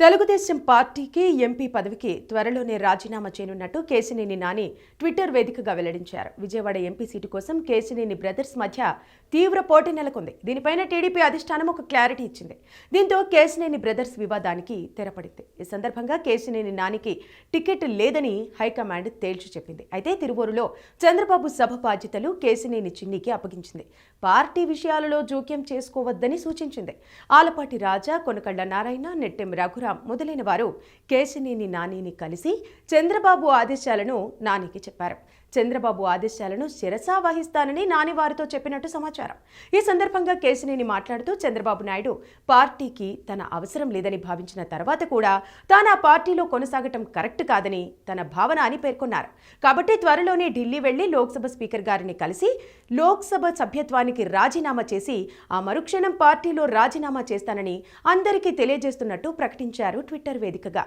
తెలుగుదేశం పార్టీకి ఎంపీ పదవికి త్వరలోనే రాజీనామా చేయనున్నట్టు కేసినేని నాని ట్విట్టర్ వేదికగా వెల్లడించారు. విజయవాడ ఎంపీ సీటు కోసం కేసినేని బ్రదర్స్ మధ్య తీవ్ర పోటీ నెలకొంది. దీనిపైన టీడీపీ అధిష్టానం ఒక క్లారిటీ ఇచ్చింది. దీంతో కేసినేని బ్రదర్స్ వివాదానికి తెరపడింది. ఈ సందర్భంగా కేసినేని నానికి టికెట్ లేదని హైకమాండ్ తేల్చి చెప్పింది. అయితే తిరువూరులో చంద్రబాబు సభ బాధ్యతలు కేసినేని చిన్నికి అప్పగించింది. పార్టీ విషయాలలో జోక్యం చేసుకోవద్దని సూచించింది. ఆలపాటి రాజా కొనకళ్ళ నారాయణ నెట్టెం సీతారాం మొదలైన వారు కేశినేని నానిని కలిసి చంద్రబాబు ఆదేశాలను నానికి చెప్పారు. చంద్రబాబు ఆదేశాలను శిరసా వహిస్తానని నాని వారితో చెప్పినట్టు సమాచారం. ఈ సందర్భంగా కేశినేని మాట్లాడుతూ చంద్రబాబు నాయుడు పార్టీకి తన అవసరం లేదని భావించిన తర్వాత కూడా తాను ఆ పార్టీలో కొనసాగటం కరెక్ట్ కాదని తన భావన అని పేర్కొన్నారు. కాబట్టి త్వరలోనే ఢిల్లీ వెళ్ళి లోక్సభ స్పీకర్ గారిని కలిసి లోక్సభ సభ్యత్వానికి రాజీనామా చేసి ఆ మరుక్షణం పార్టీలో రాజీనామా చేస్తానని అందరికీ తెలియజేస్తున్నట్టు ప్రకటించారు ట్విట్టర్ వేదికగా.